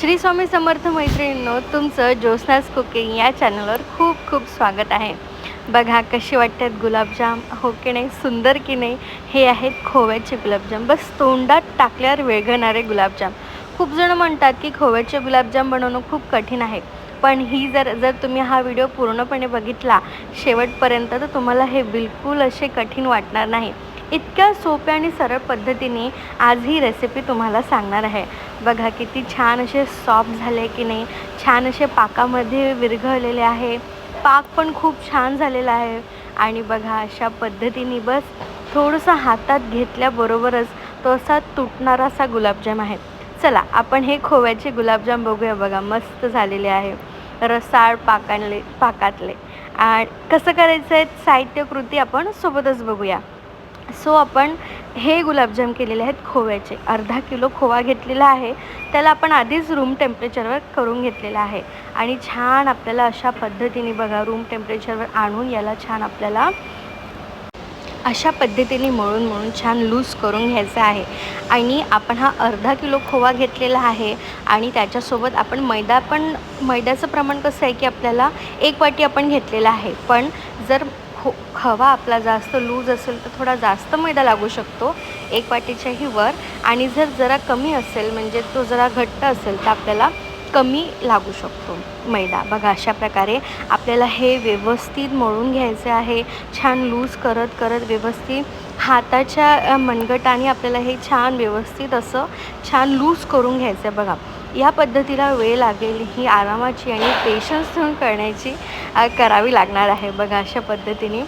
श्री स्वामी समर्थ मैत्रिणींनो तुमचं ज्योत्स्नास कुकिंग या चॅनलवर खूप खूप स्वागत आहे. बघा कशी वाटतात गुलाबजाम हो की नाही सुंदर की नाही हे आहेत खोव्याचे गुलाबजाम. बस तोंडात टाकल्यावर वेगळणारे गुलाबजाम. खूप जण म्हणतात की खोव्याचे गुलाबजाम बनवणं खूप कठीण आहे. पण ही जर जर तुम्ही हा व्हिडिओ पूर्णपणे बघितला शेवटपर्यंत तर तुम्हाला हे बिलकुल असे कठीण वाटणार नाही. इतक्या सोप्या आणि सरळ पद्धतीने आज ही रेसिपी तुम्हाला सांगणार आहे. बघा किती छान असे सॉफ्ट झाले की नाही छान असे पाकामध्ये विरघळलेले आहे. पाक पण खूप छान झालेला आहे. आणि बघा अशा पद्धतीने बस थोडंसं हातात घेतल्याबरोबरच तो असा तुटणारा असा गुलाबजाम आहे. चला आपण हे खोव्याचे गुलाबजाम बघूया. बघा मस्त झालेले आहे. रसाळ पाकांले पाकातले. आणि कसं करायचं आहे साहित्यकृती आपण सोबतच बघूया. सो आपण हे गुलाबजाम केलेले आहेत खोव्याचे. अर्धा किलो खोवा घेतलेला आहे. त्याला आपण आधीच रूम टेम्परेचरवर करून घेतलेला आहे. आणि छान आपल्याला अशा पद्धतीने बघा रूम टेम्परेचरवर आणून याला छान आपल्याला अशा पद्धतीने मळून मळून छान लूज करून घ्यायचं आहे. आणि आपण हा अर्धा किलो खोवा घेतलेला आहे आणि त्याच्यासोबत आपण मैदा पण मैद्याचं प्रमाण कसं आहे की आपल्याला एक वाटी आपण घेतलेला आहे. पण जर खो खवा आपला जास्त लूज असेल तर थोडा जास्त मैदा लागू शकतो. एक वाटीच्याही वर. आणि जर जरा कमी असेल म्हणजे तो जरा घट्ट असेल तर आपल्याला कमी लागू शकतो मैदा. बघा अशा प्रकारे आपल्याला हे व्यवस्थित मळून घ्यायचे आहे. छान लूज करत करत व्यवस्थित हाताच्या मनगटाने आपल्याला हे छान व्यवस्थित असं छान लूज करून घ्यायचं आहे. बघा या पद्धतीला वेळ लागेल ही आरामाची आणि पेशन्स ठेवून करण्याची करावी लागणार आहे बघा अशा पद्धतीने.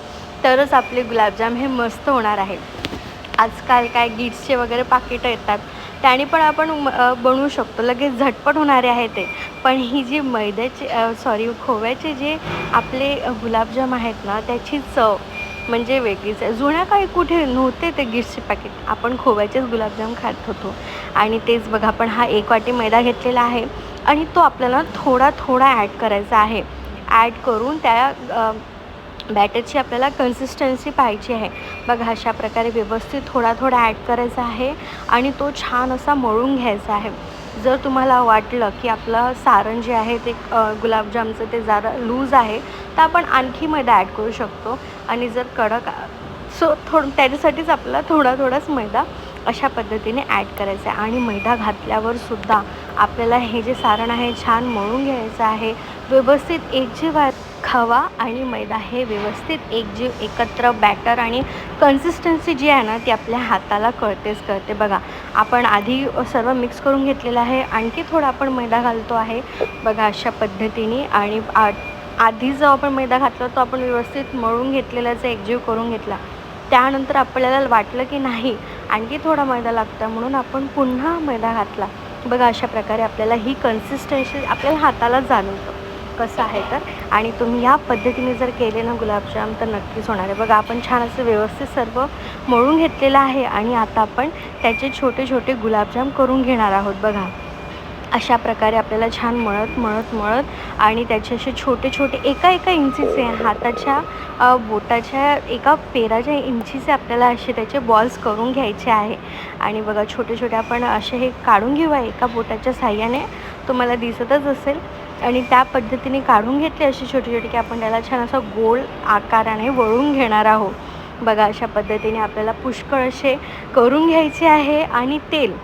तरच आपले गुलाबजाम हे मस्त होणार आहे आजकाल काय गिट्सचे वगैरे पाकिटं येतात. त्याने पण आपण म- बनवू शकतो. लगेच झटपट होणारे आहे ते. पण ही जी मैद्याचे सॉरी खोव्याचे जे आपले गुलाबजाम आहेत ना त्याची चव म्हणजे वेगळीच आहे. जुन्या काही कुठे नव्हते ते गिफ्टचे पॅकेट आपण खोव्याचेच गुलाबजाम खात होतो. आणि तेच बघा आपण हा एक वाटी मैदा घेतलेला आहे. आणि तो आपल्याला थोडा थोडा ॲड करायचा आहे. ॲड करून त्या बॅटरची आपल्याला कन्सिस्टन्सी पाहिजे आहे. बघा अशा प्रकारे व्यवस्थित थोडा थोडा ॲड करायचा आहे. आणि तो छान असा मळून घ्यायचा आहे. जर तुम्हाला वाटलं की आपलं सारण जे आहे ते गुलाबजामचं ते जरा लूज आहे तर आपण आणखी मैदा ॲड करू शकतो. आणि जर कडक सो थोडं त्याच्यासाठीच आपला थोडा थोडाच मैदा अशा पद्धतीने ॲड करायचा आहे. आणि मैदा घातल्यावर सुद्धा आपल्याला हे जे सारण आहे छान मळून घ्यायचं आहे. व्यवस्थित एकजीव आहे खवा आणि मैदा हे व्यवस्थित एकजीव एकत्र बॅटर आणि कन्सिस्टन्सी जी आहे ना ती आपल्या हाताला कळतेच कळते. बघा आपण आधी सर्व मिक्स करून घेतलेलं आहे. आणखी थोडा आपण मैदा घालतो आहे. बघा अशा पद्धतीने. आणि आ- आधी जो आपण मैदा घातला तो आपण व्यवस्थित मळून घेतलेल्याचा एकजीव करून घेतला. त्यानंतर आपल्याला वाटलं की नाही आणखी थोडा मैदा लागता म्हणून आपण पुन्हा मैदा घातला. बघा अशा प्रकारे आपल्याला ही कन्सिस्टन्सी आपल्याला हाताला जाणवतं. कसं आहे तर? आणि तुम्ही या पद्धतीने जर केले ना गुलाबजाम तर नक्कीच होणार आहे. बघा आपण छान असं व्यवस्थित सर्व मळून घेतलेलं आहे आणि आता आपण त्याचे छोटे छोटे गुलाबजाम करून घेणार आहोत बघा. अशा प्रकारे आपल्याला छान मळत मळत मळत आणि त्याचे असे छोटे छोटे एका एका इंचीचे हाताच्या बोटाच्या एका पेराच्या इंचीचे आपल्याला असे त्याचे बॉल्स करून घ्यायचे आहे. आणि बघा छोटे छोटे आपण असे हे काढून घेऊया एका बोटाच्या साह्याने. तुम्हाला दिसतच असेल. आणि त्या पद्धतीने काढून घेतले असे छोटे छोटे की आपण त्याला छान असं गोल आकाराने वळून घेणार आहोत. बघा अशा पद्धतीने आपल्याला पुष्कळ असे करून घ्यायचे आहे आणि तेल.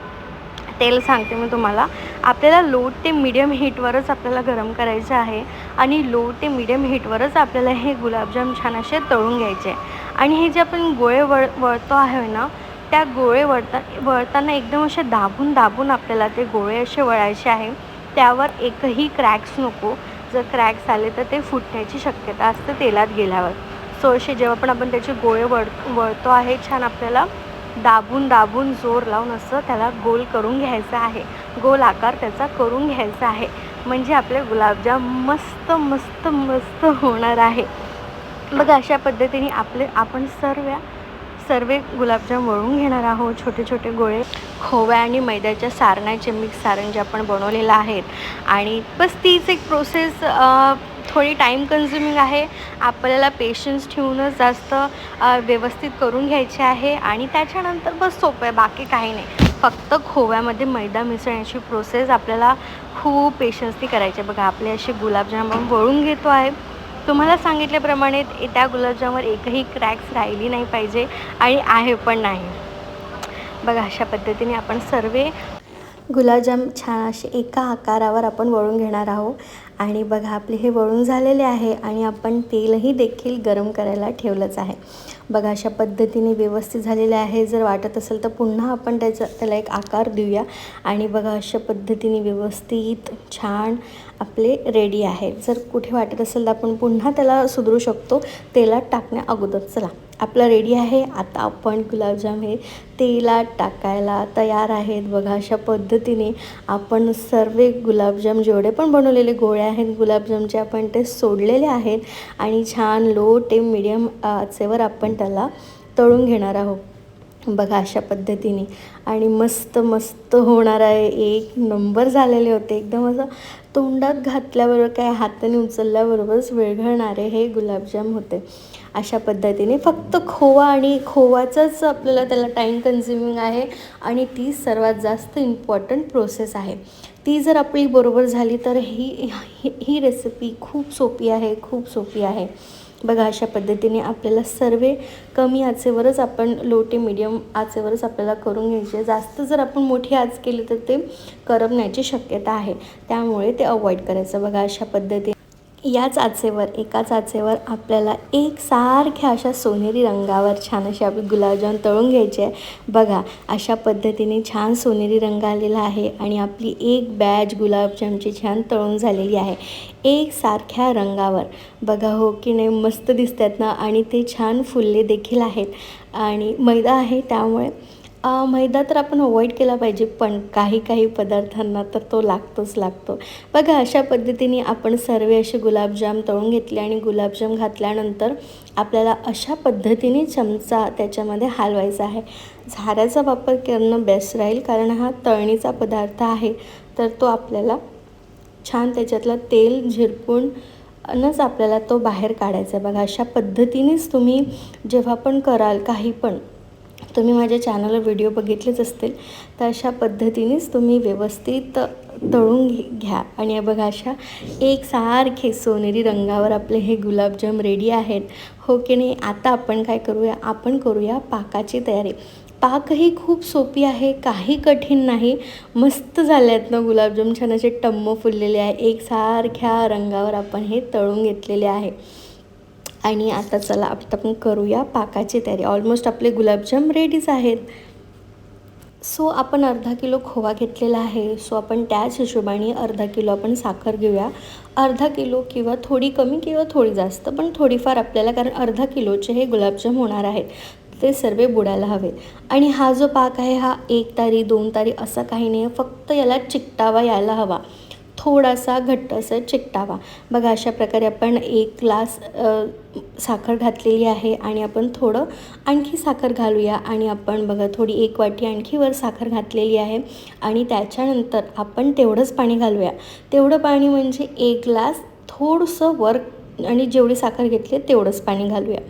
तेल सांगते मी तुम्हाला. आपल्याला लो ते मिडियम हीटवरच आपल्याला गरम करायचं आहे आणि लो ते मिडियम हीटवरच आपल्याला हे गुलाबजाम छान असे तळून घ्यायचे आणि हे जे आपण गोळे वळ वळतो आहे ना त्या गोळे वळता वळताना एकदम असे दाबून दाबून आपल्याला ते गोळे असे वळायचे आहे. त्यावर एकही क्रॅक्स नको. जर क्रॅक्स आले तर ते फुटण्याची शक्यता असते तेलात गेल्यावर. सो असे जेव्हा पण आपण त्याचे गोळे वळ वळतो आहे छान आपल्याला दाबून दाबून जोर लावून असं त्याला गोल करून घ्यायचं आहे. गोल आकार त्याचा करून घ्यायचा आहे. म्हणजे आपले गुलाबजाम मस्त मस्त मस्त होणार आहे. बघा अशा पद्धतीने आपले आपण सर्व सर्व गुलाबजाम वळून घेणार आहोत. छोटे छोटे गोळे खोव्या आणि मैद्याच्या सारणाचे मिक्स सारण जे आपण बनवलेलं आहेत. आणि बस तीच एक प्रोसेस थोडी टाईम कन्झ्युमिंग आहे. आपल्याला पेशन्स ठेवूनच जास्त व्यवस्थित करून घ्यायचे आहे. आणि त्याच्यानंतर बस सोपं आहे बाकी काही नाही. फक्त खोव्यामध्ये मैदा मिसळण्याची प्रोसेस आपल्याला खूप पेशन्सनी करायची आहे. बघा आपले असे गुलाबजाम वळून घेतो आहे. तुम्हाला सांगितल्याप्रमाणे त्या गुलाबजामवर एकही क्रॅक्स राहिली नाही पाहिजे आणि आहे पण नाही. बघा अशा पद्धतीने आपण सर्व गुलाबजाम छान असे एका आकारावर आपण वळून घेणार आहोत. आणि बघा आपले हे वळून झालेले आहे आणि आपण तेलही देखील गरम करायला ठेवलंच आहे. बघा अशा पद्धतीने व्यवस्थित झालेले आहे. जर वाटत असेल तर पुन्हा आपण त्याचा त्याला एक आकार देऊया. आणि बघा अशा पद्धतीने व्यवस्थित छान आपले रेडी आहे. जर कुठे वाटत असेल तर आपण पुन्हा त्याला सुधरू शकतो. तेलात टाकण्या अगोदर. चला. आपलं रेडी आहे. आता आपण गुलाबजाम हे तेलात टाकायला तयार आहेत. बघा अशा पद्धतीने आपण सर्व गुलाबजाम जेवढे पण बनवलेले गोळे आहेत गुलाबजामचे आपण ते सोडलेले आहेत आणि छान लो ते मिडियम आचेवर आपण त्याला तळून घेणार आहोत. बघा अशा पद्धतीने. आणि मस्त मस्त होणार आहे. एक नंबर झालेले होते. एकदम असं तोंडात घातल्याबरोबर काय हाताने उचलल्याबरोबरच विरघळणारे हे गुलाबजाम होते. अशा पद्धतीने. फक्त खोवा आणि खोवाचाच आपल्याला त्याला टाईम कन्झ्युमिंग आहे आणि ती सर्वात जास्त इम्पॉर्टंट प्रोसेस आहे. ती जर आपली बरोबर झाली तर ही ही रेसिपी खूप सोपी आहे खूप सोपी आहे. बघा अशा पद्धतीने आपल्याला सर्व कमी आचेवरच आपण लो ते मिडियम आचेवरच आपल्याला करून घ्यायचे. जास्त जर आपण मोठी आच केली तर ते करमण्याची शक्यता आहे. त्यामुळे ते अवॉइड करायचं. बघा अशा पद्धतीने या चाचेवर एका चाचेवर आपल्याला एक सारख्या अशा सोनेरी रंगावर छान असे आपले गुलाबजाम तळून घ्यायचे आहे. बघा अशा पद्धतीने छान सोनेरी रंग आलेला आहे आणि आपली एक बॅच गुलाबजामची छान तळून झालेली आहे. एक सारख्या रंगावर. बघा हो की नाही मस्त दिसतात ना? आणि ते छान फुलले देखील आहेत. आणि मैदा आहे त्यामुळे मैदा तर आपण अवॉइड केला पाहिजे पण काही काही पदार्थांना तर तो लागतोच लागतो. बघा अशा पद्धतीने आपण सर्व असे गुलाबजाम तळून घेतले आणि गुलाबजाम घातल्यानंतर आपल्याला अशा पद्धतीने चमचा त्याच्यामध्ये हलवायचा आहे. झाऱ्याचा वापर करणं बेस्ट राहील कारण हा तळणीचा पदार्थ आहे. तर तो आपल्याला छान त्याच्यातलं तेल झिरपून नच आपल्याला तो बाहेर काढायचा आहे. बघा अशा पद्धतीनेच तुम्ही जेव्हा पण कराल काही पण तुम्ही माझ्या चॅनलवर व्हिडिओ बघितलेच असतील तर अशा पद्धतीनेच तुम्ही व्यवस्थित तळून घ्या. आणि बघा अशा एक सारखे सोनेरी रंगावर आपले हे गुलाबजाम रेडी आहेत. हो की नाही? आता आपण काय करूया? आपण करूया पाकाची तयारी. पाकही खूप सोपी आहे काही कठीण नाही. मस्त झाले आहेत ना गुलाबजाम? छान असे टम्म फुललेले आहे. एक सारख्या रंगावर आपण हे तळून घेतलेले आहे. आणि आता चला आता आपण करूया पाकाची तयारी. ऑलमोस्ट आपले गुलाबजाम रेडीच आहेत. सो आपण अर्धा किलो खोवा घेतलेला आहे. सो आपण त्याच हिशोबाने अर्धा किलो आपण साखर घेऊया. अर्धा किलो किंवा थोडी कमी किंवा थोडी जास्त पण थोडीफार आपल्याला कारण अर्धा किलोचे हे गुलाबजाम होणार आहेत. ते सर्व बुडायला हवेत. आणि हा जो पाक आहे हा एक तारी दोन तारी असा काही नाही फक्त याला चिकटावा यायला हवा. थोडासा घट्ट असं चिकटावा. बघा अशा प्रकारे आपण एक ग्लास साखर घातलेली आहे आणि आपण थोडं आणखी साखर घालूया. आणि आपण बघा थोडी एक वाटी आणखी वर साखर घातलेली आहे आणि त्याच्यानंतर आपण तेवढंच पाणी घालूया. तेवढं पाणी म्हणजे एक ग्लास थोडंसं वर आणि जेवढी साखर घेतली तेवढंच पाणी घालूया.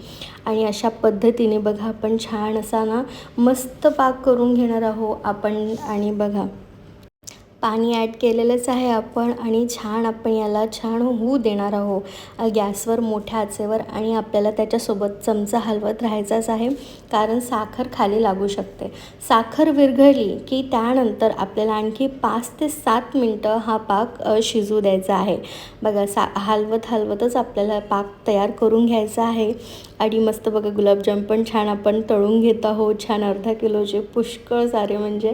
आणि अशा पद्धतीने बघा आपण छान असा ना मस्त पाक करून घेणार आहोत आपण. आणि बघा पाणी ॲड केलेलंच आहे आपण आणि छान आपण याला छान होऊ देणार आहोत. गॅसवर मोठ्या आचेवर आणि आपल्याला त्याच्यासोबत चमचा हलवत राहायचाच आहे. कारण साखर खाली लागू शकते. साखर विरघळली की त्यानंतर आपल्याला आणखी पाच ते सात मिनटं हा पाक शिजू द्यायचा आहे. बघा सा हलवत हलवतच आपल्याला पाक तयार करून घ्यायचा आहे. आणि मस्त बघा गुलाबजाम पण छान आपण तळून घेत आहोत. छान अर्धा किलोचे पुष्कळ सारे म्हणजे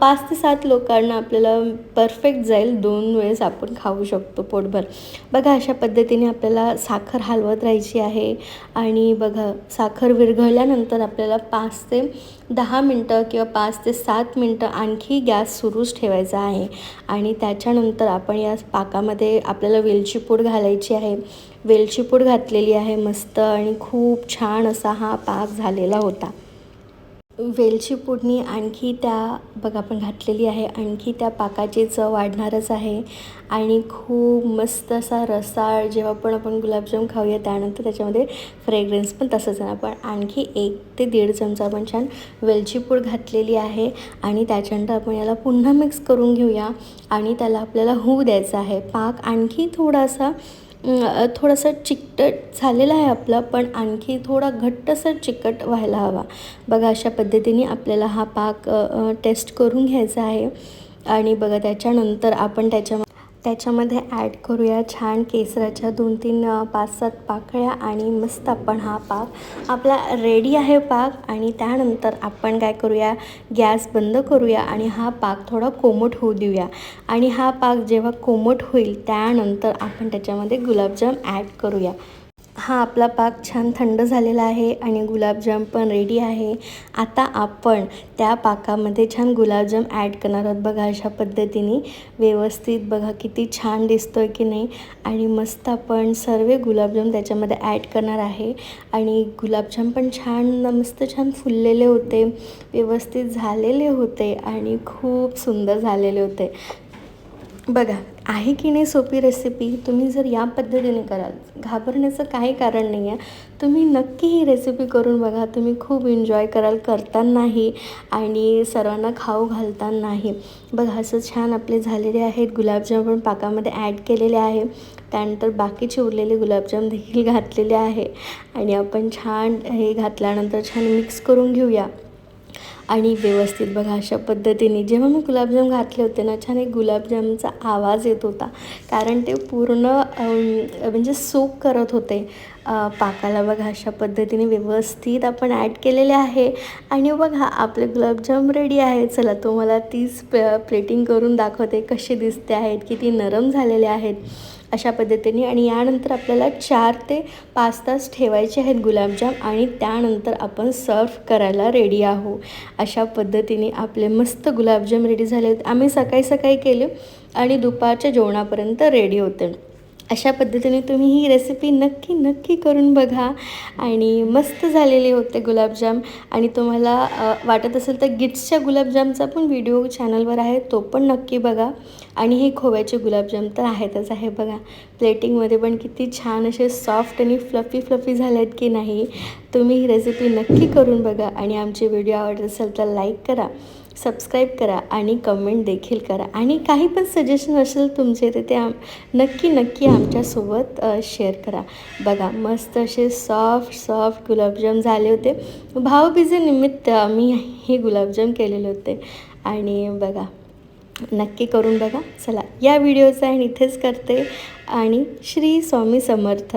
पाच ते सात लोकांना आपल्याला परफेक्ट जाईल दोन वेळेस आपण खाऊ शकतो पोटभर. बघा अशा पद्धतीने आपल्याला साखर हलवत राहायची आहे आणि बघा साखर विरघळल्यानंतर आपल्याला पाच ते दहा मिनटं किंवा पाच ते सात मिनटं आणखी गॅस सुरूच ठेवायचा आहे. आणि त्याच्यानंतर आपण या पाकामध्ये आपल्याला वेलची पूड घालायची आहे. वेलची पूड घातलेली आहे मस्त आणि खूप छान असा हा पाक झालेला होता. वेलची पुडणी आणखी त्या बघा आपण घातलेली आहे आणखी त्या पाकाची चव वाढणारच आहे. आणि खूप मस्त असा रसाळ जेव्हा पण आपण गुलाबजाम खाऊया त्यानंतर त्याच्यामध्ये फ्रेग्रन्स पण तसंच आहे आपण आणखी एक ते दीड चमचा आपण छान वेलची पूड घातलेली आहे आणि त्याच्यानंतर आपण याला पुन्हा मिक्स करून घेऊया आणि त्याला आपल्याला होऊ द्यायचं आहे. पाक आणखी थोडासा थोडंसं चिकटट झालेलं आहे आपलं पण आणखी थोडा घट्टसर चिकट व्हायला हवा. बघा अशा पद्धतीने आपल्याला हा पाक टेस्ट करून घ्यायचा आहे. आणि बघा त्याच्यानंतर आपण त्याच्या त्याच्यामध्ये ॲड करूया. छान केसराच्या दोन तीन पाच सात पाकळ्या आणि मस्त आपण हा पाक आपला रेडी आहे पाक. आणि त्यानंतर आपण काय करूया? गॅस बंद करूया आणि हा पाक थोडा कोमट होऊ देऊया. आणि हा पाक जेव्हा कोमट होईल त्यानंतर आपण त्याच्यामध्ये गुलाबजाम ॲड करूया. हा आपला पाक छान थंड झालेला आहे आणि गुलाबजाम पण रेडी आहे. आता आपण त्या पाकामध्ये छान गुलाबजाम ॲड करणार आहोत. बघा अशा पद्धतीने व्यवस्थित बघा किती छान दिसतो आहे की नाही. आणि मस्त आपण सर्व गुलाबजाम त्याच्यामध्ये ॲड करणार आहे. आणि गुलाबजाम पण छान मस्त छान फुललेले होते. व्यवस्थित झालेले होते आणि खूप सुंदर झालेले होते. बघा आहे की नाही सोपी रेसिपी तुम्ही जर या पद्धतीने कराल घाबरण्याचं काही कारण नाही आहे तुम्ही नक्की ही रेसिपी करून बघा तुम्ही खूप एन्जॉय कराल करतानाही आणि सर्वांना खाऊ घालतानाही. बघा असं छान आपले झालेले आहेत गुलाबजाम पण पाकामध्ये ॲड केलेले आहे. त्यानंतर बाकीचे उरलेले गुलाबजाम देखील घातलेले आहे. आणि आपण छान हे घातल्यानंतर छान मिक्स करून घेऊया. आणि व्यवस्थित बघा अशा पद्धतीने जेव्हा मी गुलाबजाम घातले होते ना छान एक गुलाबजामचा आवाज येत होता. कारण ते पूर्ण म्हणजे सोक करत होते. पाकाला बघा अशा पद्धतीने व्यवस्थित आपण ॲड केलेले आहे. आणि बघा आपले गुलाबजाम रेडी आहे. चला तुम्हाला तीच प्लेटिंग करून दाखवते कसे दिसते आहेत किती नरम झालेले आहेत. अशा पद्धतीने. आणि यानंतर आपल्याला चार ते पाच तास ठेवायचे आहेत गुलाबजाम आणि त्यानंतर आपण सर्व करायला रेडी आहो अशा पद्धतीने आपले मस्त गुलाबजाम रेडी झाले आम्ही सकाळी सकाळी केले आणि दुपारच्या जेवणापर्यंत रेडी होते. अशा पद्धतीने तुम्ही ही रेसिपी नक्की नक्की करून बघा. आणि मस्त झालेले होते गुलाबजाम. आणि तुम्हाला वाटत असेल तर गिट्सच्या गुलाबजामचा पण व्हिडिओ चॅनलवर आहे तो पण नक्की बघा. आणि हे खोव्याचे गुलाबजाम तर आहेतच आहे बघा. प्लेटिंगमध्ये पण किती छान असे सॉफ्ट आणि फ्लफी फ्लफी झाले आहेत की नाही तुम्ही ही रेसिपी नक्की करून बघा. आणि आमचे व्हिडिओ आवडत असेल तर लाईक करा. सबस्क्राईब करा आणि कमेंट देखील करा. आणि काही पण सजेशन असेल तुमचे तर ते आम नक्की नक्की आमच्यासोबत शेअर करा. बघा मस्त असे सॉफ्ट सॉफ्ट गुलाबजाम झाले होते. भावबीजेनिमित्त आम्ही हे गुलाबजाम केलेले होते. आणि बघा नक्की करून बघा. चला या व्हिडिओचा आणि इथेच करते. आणि श्री स्वामी समर्थ.